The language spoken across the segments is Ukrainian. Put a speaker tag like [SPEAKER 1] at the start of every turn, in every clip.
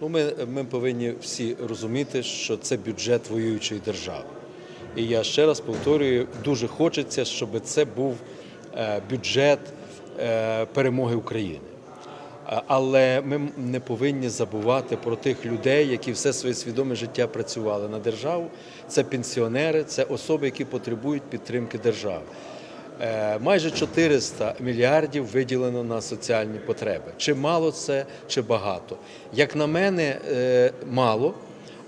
[SPEAKER 1] Ну, ми, ми повинні всі розуміти, що це бюджет воюючої держави. І я ще раз повторюю, дуже хочеться, щоб це був е, бюджет е, перемоги України. Але ми не повинні забувати про тих людей, які все своє свідоме життя працювали на державу. Це пенсіонери, це особи, які потребують підтримки держави. Е, Майже 400 мільярдів виділено на соціальні потреби. Чи мало це, чи багато? Як на мене, е, мало,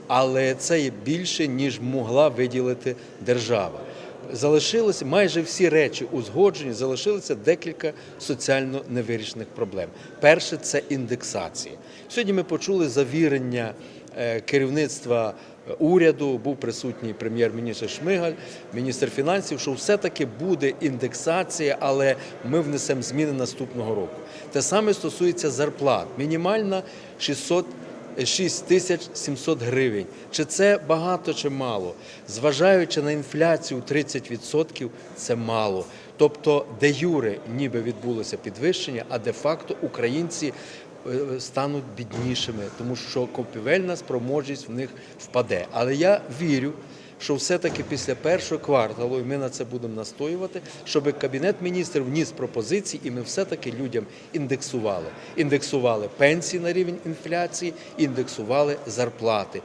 [SPEAKER 1] але це є більше, ніж могла виділити держава. Залишилося майже всі речі узгоджені, залишилося декілька соціально невирішених проблем. Перше це індексація. Сьогодні ми почули завірення керівництва е, уряду, був присутній прем'єр-міністр Шмигаль, міністр фінансів, що все-таки буде індексація, але ми внесемо зміни наступного року. Те саме стосується зарплат. Мінімальна 600 6 тисяч 700 гривень. Чи це багато, чи мало? Зважаючи на інфляцію 30%, це мало. Тобто, де юре ніби відбулося підвищення, а де-факто українці е, стануть біднішими, тому що купівельна спроможність в них впаде. Але я вірю, що все-таки після першого кварталу, і ми на це будемо настоювати, щоб Кабінет міністрів вніс пропозиції, і ми все-таки людям індексували. Індексували пенсії на рівень інфляції, індексували зарплати,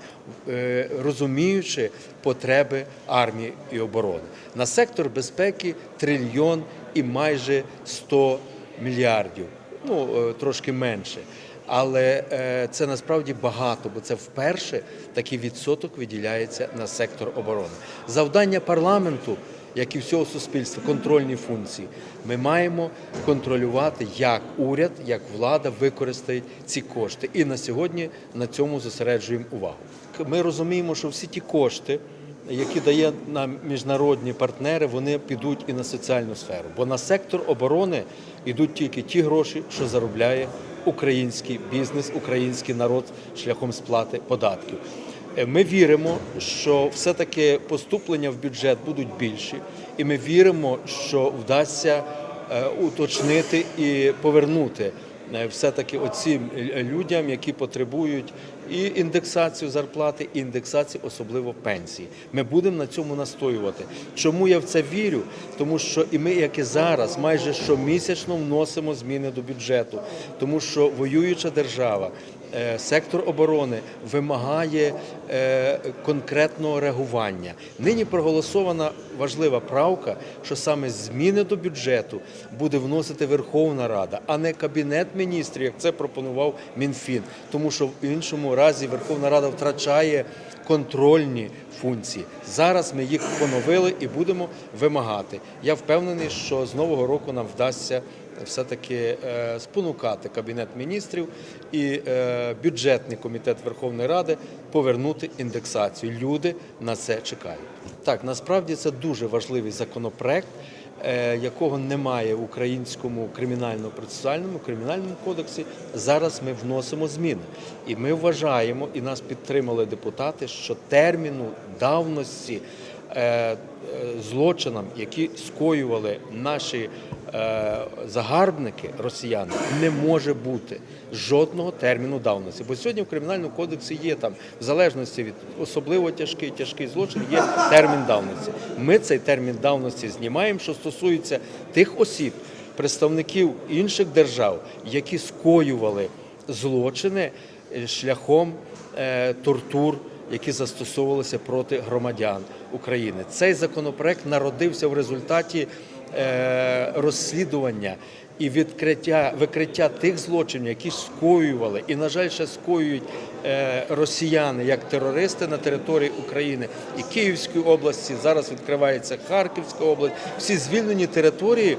[SPEAKER 1] е, розуміючи потреби армії і оборони. На сектор безпеки трильйон і майже 100 мільярдів, ну е, трошки менше. Але е, це насправді багато, бо це вперше такий відсоток виділяється на сектор оборони. Завдання парламенту, як і всього суспільства, контрольні функції. Ми маємо контролювати, як уряд, як влада використають ці кошти. І на сьогодні на цьому зосереджуємо увагу. Ми розуміємо, що всі ті кошти. Які дає нам міжнародні партнери, вони підуть і на соціальну сферу. Бо на сектор оборони йдуть тільки ті гроші, що заробляє український бізнес, український народ шляхом сплати податків. Е, Ми віримо, що все-таки поступлення в бюджет будуть більші, і ми віримо, що вдасться е, уточнити і повернути все-таки оцім е, людям, які потребують і індексацію зарплати, і індексацію особливо пенсії. Ми будемо на цьому настоювати. Чому я в це вірю? Тому що і ми, як і зараз, майже щомісячно вносимо зміни до бюджету, тому що воююча держава. е, Сектор оборони вимагає е, конкретного реагування. Нині проголосована важлива правка, що саме зміни до бюджету буде вносити Верховна Рада, а не Кабінет міністрів, як це пропонував Мінфін. Тому що в іншому разі Верховна Рада втрачає контрольні функції. Зараз ми їх поновили і будемо вимагати. Я впевнений, що з нового року нам вдасться все-таки е, спонукати Кабінет міністрів і е, бюджетний комітет Верховної Ради повернути індексацію. Люди на це чекають. Так, насправді це дуже важливий законопроект. е, Якого немає в українському кримінально-процесуальному кримінальному кодексі, зараз ми вносимо зміни, і ми вважаємо, і нас підтримали депутати, що терміну давності е, е, злочинам, які скоювали наші загарбники, росіяни, не може бути жодного терміну давності. Бо сьогодні в кримінальному кодексі є там, в залежності від особливо тяжкий, тяжкий злочин, є термін давності. Ми цей термін давності знімаємо, що стосується тих осіб, представників інших держав, які скоювали злочини е, шляхом е, тортур які застосовувалися проти громадян України. Цей законопроект народився в результаті е, розслідування і відкриття викриття тих злочинів, які скоювали, і на жаль, ще скоюють е, росіяни як терористи на території України і Київської області. Зараз відкривається Харківська область. Всі звільнені території.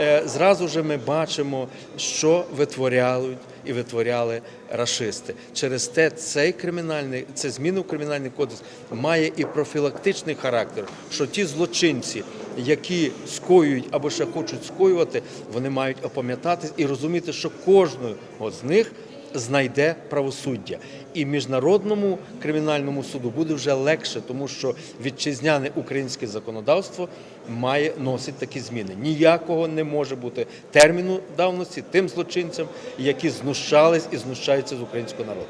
[SPEAKER 1] Е, Зразу ж ми бачимо, що витворяють і витворяли рашисти. Через те цей кримінальний це зміну в кримінальний кодекс має і профілактичний характер, що ті злочинці, які скоюють або ще хочуть скоювати, вони мають опам'ятатись і розуміти, що кожного з них знайде правосуддя. І міжнародному кримінальному суду буде вже легше, тому що вітчизняне українське законодавство має носить такі зміни. Ніякого не може бути терміну давності тим злочинцям, які знущались і знущаються з українського народу.